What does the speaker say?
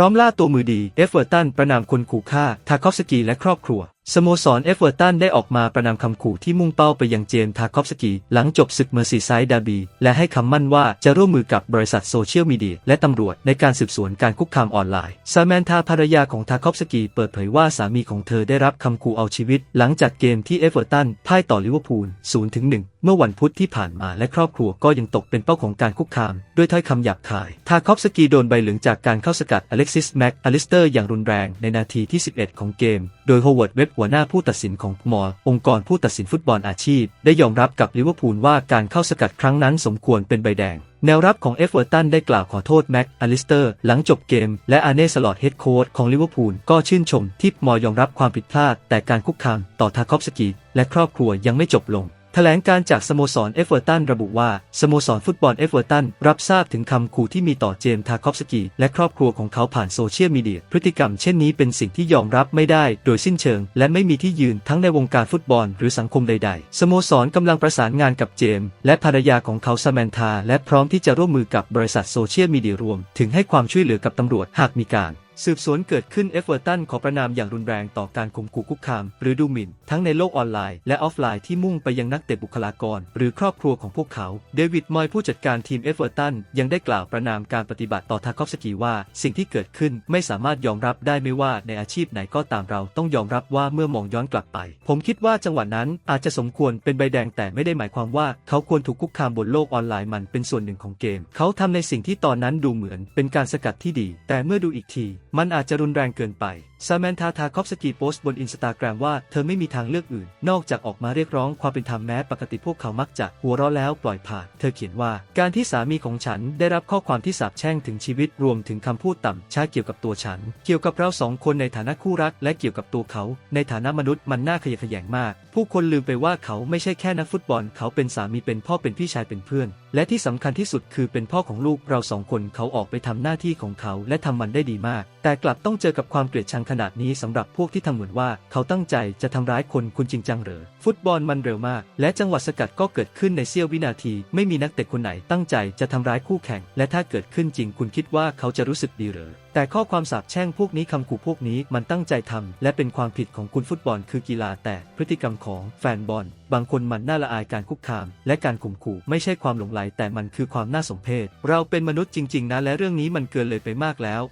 พร้อมล่าตัวมือดี เอฟเวอร์ตันประนามคนขู่ฆ่าทาคอฟสกีและครอบครัว สโมสรเอฟเวอร์ตันได้ออกมาประนามคำขู่ที่มุ่งเป้าไปยังเจมส์ทาคอฟสกี หลังจบศึกเมอร์ซีไซด์ดาร์บี และให้คำมั่นว่าจะร่วมมือกับบริษัทโซเชียลมีเดียและตำรวจในการสืบสวนการคุกคามออนไลน์ ซาแมนธาภรรยาของทาคอฟสกีเปิดเผยว่าสามีของเธอได้รับคำขู่เอาชีวิต หลังจากเกมที่เอฟเวอร์ตันพ่ายต่อลิเวอร์พูล0-1 เมื่อวันพุธที่ผ่านมาและครอบครัวก็ยังตกเป็นเป้าของการคุกคาม ด้วยถ้อยคำหยาบคาย ทาคอฟสกีโดนใบเหลืองจากการเข้าสกัดอเล็กซิสแม็กอลิสเตอร์อย่างรุนแรงในนาทีที่ 11 ของเกม โดยโฮเวิร์ดเว็บหัวหน้าผู้ตัดสินของมอองค์กรผู้ตัดสินฟุตบอลอาชีพ ได้ยอมรับกับลิเวอร์พูลว่าการเข้าสกัดครั้งนั้นสมควรเป็นใบแดง แนวรับของเอฟเวอร์ตันได้กล่าวขอโทษแม็กอลิสเตอร์ หลังจบเกม และอาเน่สลอตเฮดโค้ดของลิเวอร์พูลก็ชื่นชมที่มอยอมรับความผิดพลาด แต่การคุกคามต่อทาคอฟสกีและครอบครัวยังไม่จบลง แถลงการจากสโมสรเอฟเวอร์ตันระบุว่า สโมสรฟุตบอลเอฟเวอร์ตันรับทราบถึงคำขู่ที่มีต่อเจมส์ทาคอฟสกีและครอบครัวของเขาผ่านโซเชียลมีเดีย พฤติกรรมเช่นนี้เป็นสิ่งที่ยอมรับไม่ได้โดยสิ้นเชิง และไม่มีที่ยืนทั้งในวงการฟุตบอลหรือสังคมใด ๆ สโมสรกำลังประสานงานกับเจมส์และภรรยาของเขาซาแมนธาและพร้อมที่จะร่วมมือกับบริษัทโซเชียลมีเดียรวม ถึงให้ความช่วยเหลือกับตำรวจหากมีการ สืบสวนเกิดขึ้นเอฟเวอร์ตันขอประนามอย่างรุนแรงต่อการข่มขู่คุกคาม หรือดูหมิ่น ทั้งในโลกออนไลน์และออฟไลน์ที่มุ่งไปยังนักเตะบุคลากร หรือครอบครัวของพวกเขา เดวิดมอยผู้จัดการทีมเอฟเวอร์ตันยังได้กล่าวประนามการปฏิบัติต่อทาคอฟสกีว่า สิ่งที่เกิดขึ้นไม่สามารถยอมรับได้ไม่ว่าในอาชีพไหนก็ตามเราต้องยอมรับว่าเมื่อมองย้อนกลับไป ผมคิดว่าจังหวะนั้นอาจจะสมควรเป็นใบแดงแต่ไม่ได้หมายความว่า เขาควรถูกคุกคามบนโลกออนไลน์มันเป็นส่วนหนึ่งของเกม เขาทำในสิ่งที่ตอนนั้นดูเหมือนเป็นการสกัดที่ดี แต่เมื่อดูอีกทีมันอาจจะรุนแรงเกินไป ซาแมนธาทาคอฟสกีโพสต์บนอินสตาแกรมว่าเธอไม่มีทางเลือกอื่น นอกจากออกมาเรียกร้องความเป็นธรรมแม้ปกติพวกเขามักจะหัวเราะแล้วปล่อยผ่าน เธอเขียนว่า การที่สามีของฉันได้รับข้อความที่สาปแช่งถึงชีวิตรวมถึงคำพูดต่ำช้าเกี่ยวกับตัวฉัน เกี่ยวกับเราสองคนในฐานะคู่รักและเกี่ยวกับตัวเขา ในฐานะมนุษย์มันน่าขยะแขยงมาก ผู้คนลืมไปว่าเขาไม่ใช่แค่นักฟุตบอล เขาเป็นสามีเป็นพ่อเป็นพี่ชายเป็นเพื่อน และที่สำคัญที่สุดคือเป็นพ่อของลูกเราสองคนเขาออกไปทำหน้าที่ของเขา และทำมันได้ดีมาก แต่กลับต้องเจอกับความเกลียดชังขนาดนี้สำหรับพวกที่ทำเหมือนว่าเขาตั้งใจจะทำร้ายคนคุณจริงจังเหรอ ฟุตบอลมันเร็วมาก และจังหวะสกัดก็เกิดขึ้นในเสี้ยววินาที ไม่มีนักเตะคนไหนตั้งใจจะทำร้ายคู่แข่ง และถ้าเกิดขึ้นจริงคุณคิดว่าเขาจะรู้สึกดีเหรอแต่ข้อความสาปแช่งพวกนี้คำขู่พวกนี้มันตั้งใจทำและเป็นความผิดของคุณฟุตบอลคือกีฬาแต่พฤติกรรมของแฟนบอล บางคนมันน่าละอายการคุกคาม และการข่มขู่ไม่ใช่ความหลงไหลแต่มันคือความน่าสมเพชเราเป็นมนุษย์จริง ๆ นะและเรื่องนี้มันเกินเลยไปมากแล้ว